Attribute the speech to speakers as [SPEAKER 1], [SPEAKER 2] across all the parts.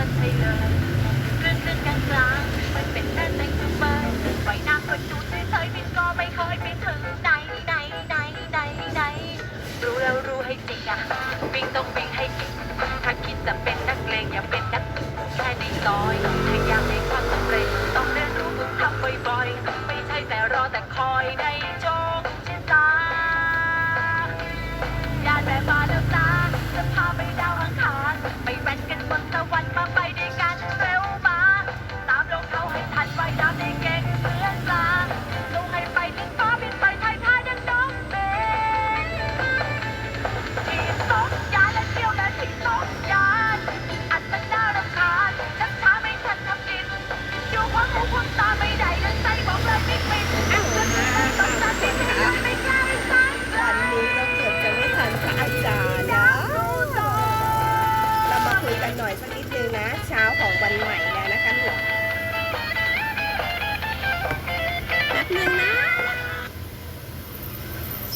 [SPEAKER 1] มันไปเลยเรื่องเรื่องกลางกลางมันเป็นแค่ใจทุกใบไหวหนัยน้ำคนดูเฉยๆมันก็ไม่ค่อยไปถึงไหนไหนไหนไหนไหนรู้แล้วรู้ให้จริงอะวิ่งต้องวิ่งให้จริงถ้าคิดจะเป็นนักเลงอย่าเป็นนักแค่ในซอยต้อยากามใความสำ
[SPEAKER 2] เร็จต้องเรียนรู้ทำบ่อยๆไม่ใช่แต่รอแต่คอยได้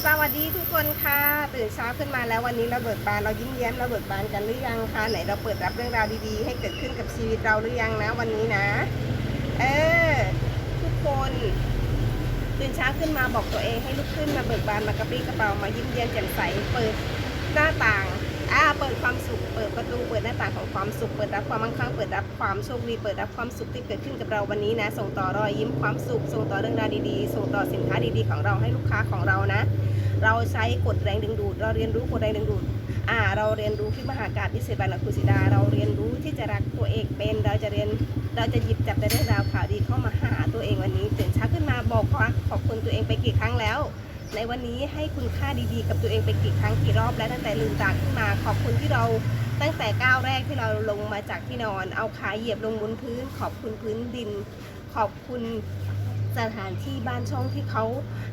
[SPEAKER 2] สวัสดีทุกคนค่ะ ตื่นเช้าขึ้นมาแล้ววันนี้เราเบิกบานเรายิ้มแย้มเราเบิกบานกันหรือยังคะไหนเราเปิดรับเรื่องราวดีๆ ให้เกิดขึ้นกับชีวิตเราหรือยังนะวันนี้นะ เออทุกคน ตื่นเช้าขึ้นมาบอกตัวเองให้ลุกขึ้นมาเบิกบานมากระปรี้กระเป๋ามายิ้มแย้มแจ่มใสเปิดหน้าต่าง อ่าเปิดความสุข เปิดประตู เปิดหน้าต่างของความสุข เปิดรับความมั่งคั่ง เปิดรับความโชคดี เปิดรับความสุขที่เกิดขึ้นกับเราวันนี้นะ ส่งต่อรอยยิ้มความสุข ส่งต่อเรื่องราวดีๆ ส่งต่อสินค้าดีๆ ของเราให้ลูกค้าของเรานะ เราใช้กฎแรงดึงดูด เราเรียนรู้กฎแรงดึงดูด อ่า เราเรียนรู้ที่มหากาศพิเศษบรรณครูศิดา เราเรียนรู้ที่จะรักตัวเองเป็น เราจะเรียน เราจะหยิบจับแต่เรื่องราวข่าวดีเข้ามาหาตัวเองวันนี้ตื่นเช้าขึ้นมาบอกรักขอบคุณตัวเองไปกี่ครั้งแล้ว ในวันนี้ให้คุณค่าดีๆ กับตัวเองไปกี่ครั้งกี่รอบแล้วตั้งแต่ลืมตาขึ้นมาขอบคุณที่เราตั้งแต่ก้าวแรกที่เราลงมาจากที่นอน เอาขาเหยียบลงบนพื้น ขอบคุณพื้นดิน ขอบคุณสถานที่บ้านช่องที่เขา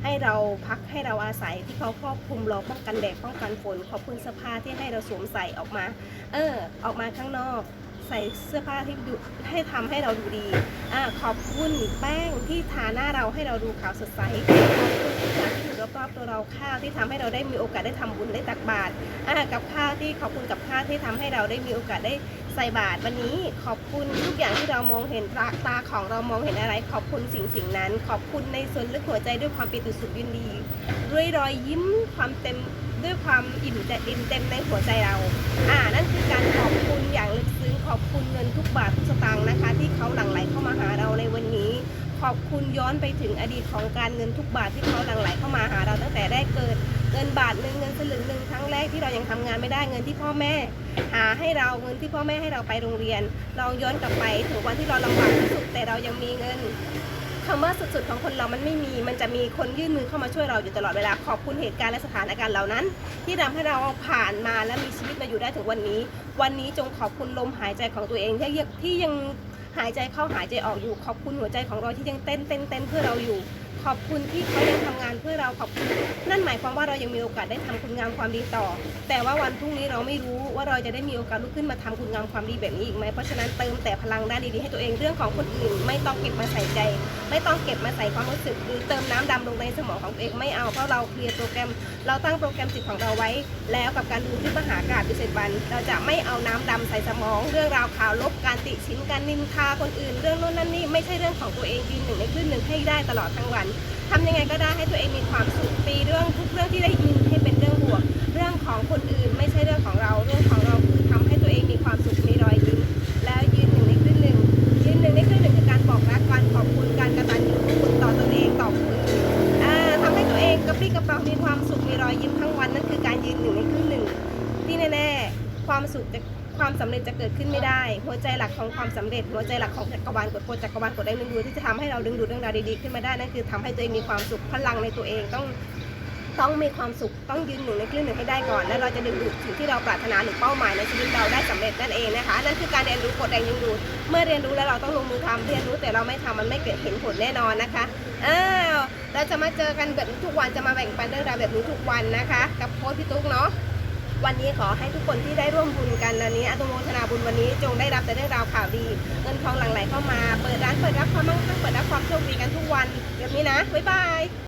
[SPEAKER 2] ให้เราพักให้เราอาศัยที่เขาครอบคลุมเราป้องกันแดดป้องกันฝน ขอบคุณเสื้อผ้าที่ให้เราสวมใส่ออกมา เออ ออกมาข้างนอก ใส่เสื้อผ้าที่ดูให้ทำให้เราดูดีอ่าขอบคุณแป้งที่ทาหน้าเราให้เราดูขาวสดใสขอบคุณทุกอย่างที่อยู่รอบๆตัวเราข้าวที่ทำให้เราได้มีโอกาสได้ทำบุญได้ตักบาตรอ่ากับข้าวที่ขอบคุณกับข้าวที่ทำให้เราได้มีโอกาสได้ใส่บาตรวันนี้ขอบคุณทุกอย่างที่เรามองเห็นตาตาของเรามองเห็นอะไร ขอบคุณสิ่งสิ่งนั้น ขอบคุณในส่วนลึกหัวใจด้วยความปิติสุขยินดีด้วยรอยยิ้มความเต็ม ด้วยความอิ่มใจอิ่มเต็มในหัวใจเรา อ่า นั่นคือการขอบคุณอย่างลึกซึ้งขอบคุณเงินทุกบาททุกสตางค์นะคะ ที่เขาหลั่งไหลเข้ามาหาเราในวันนี้ ขอบคุณย้อนไปถึงอดีตของการเงินทุกบาทที่เขาหลั่งไหลเข้ามาหาเราตั้งแต่แรกเกิดเงินบาทหนึ่งเงินสลึงหนึ่งครั้งแรกที่เรายังทำงานไม่ได้เงินที่พ่อแม่ หาให้เราเงินที่พ่อแม่ให้เราไปโรงเรียน เราย้อนกลับไปถึงวันที่เราลำบากที่สุดแต่เรายังมีเงิน คำว่าสุดๆของคนเรามันไม่มี มันจะมีคนยื่นมือเข้ามาช่วยเราอยู่ตลอดเวลาขอบคุณเหตุการณ์และสถานการณ์เหล่านั้น ที่ทำให้เราผ่านมาและมีชีวิตมาอยู่ได้ถึงวันนี้ วันนี้จงขอบคุณลมหายใจของตัวเองที่ยังที่ยังหายใจเข้าหายใจออกอยู่ขอบคุณหัวใจของเราที่ยังเต้นเต้นเต้นเพื่อเราอยู่ ขอบคุณที่เขายังทำงานเพื่อเราขอบคุณ นั่นหมายความว่าเรายังมีโอกาสได้ทำคุณงามความดีต่อ แต่ว่าวันพรุ่งนี้เราไม่รู้ว่าเราจะได้มีโอกาสลุกขึ้นมาทำคุณงามความดีแบบนี้อีกไหมเพราะฉะนั้นเติมแต่พลังด้านดีๆให้ตัวเองเรื่องของคนอื่น ไม่ต้องเก็บมาใส่ใจ ไม่ต้องเก็บมาใส่ความรู้สึกหรือเติมน้ำดำลงในสมองของตัวเองไม่เอาเพราะเราเคลียร์โปรแกรม เราตั้งโปรแกรมจิตของเราไว้ แล้วกับการดูที่มหากาศพิเศษวัน เราจะไม่เอาน้ำดำใส่สมอง เรื่องราวข่าวลบการติชินการนินทาคนอื่น เรื่องโน้นนั่นนี่ไม่ใช่เรื่องของตัวเองยืนหนึ่งในคลื่นหนึ่งให้ได้ตลอดทั้งวันทำยังไงก็ได้ให้ตัวเองมีความสุขตีเรื่องทุกเรื่องที่ได้ยินให้เป็นเรื่องบวก เรื่องของคนอื่น ไม่ใช่เรื่องของเราเรื่องของเราคือทำให้ตัวเองมีความสุขมีรอยยิ้มแล้วยืนหนึ่งในคลื่นหนึ่งยืนหนึ่งในคลื่นหนึ่งคือการบอกรักการขอบคุณการกระตันยูคุณต่อตนเองต่อคนอื่นอ่าทำให้ตัวเองกระปรี้กระเป๋ามีความสุขมีรอยยิ้มทั้งวันนั่นคือการยืนหนึ่งในครึ่งหนึ่งที่แน่ๆความสุขจะ ความสำเร็จจะเกิดขึ้นไม่ได้ หัวใจหลักของความสำเร็จ หัวใจหลักของจักรวาลกดโพจักรวาลกดได้ดึงดูดที่จะทำให้เราดึงดูดเรื่องราวดีๆขึ้นมาได้นั่นคือทำให้ตัวเองมีความสุขพลังในตัวเองต้องต้องมีความสุขต้องยืนหนึ่งในคลื่นหนึ่งให้ได้ก่อน แล้วเราจะดึงดูดสิ่งที่เราปรารถนาหรือเป้าหมายในชีวิตเราได้สำเร็จนั่นเองนะคะนั่นคือการเรียนรู้กฎแรงดึงดูดเมื่อเรียนรู้แล้วเราต้องลงมือทำเรียนรู้แต่เราไม่ทำมันไม่เกิดเห็นผลแน่นอนนะคะอ้าวเราจะมาเจอกันแบบทุกวันจะมาแบ่งปันเรื่องราวแบบนี้ทุกวันนะคะ กับโค้ชพี่ตุ๊กเนาะ วันนี้ขอให้ทุกคนที่ได้ร่วมบุญกันอันนี้อนุโมทนาบุญวันนี้จงได้รับแต่เรื่องราวข่าวดีเงินทองหลั่งไหลเข้ามา เปิดร้านเปิดรับความมั่งคั่งเปิดรับความโชคดีกันทุกวันแบบนี้นะบ๊ายบาย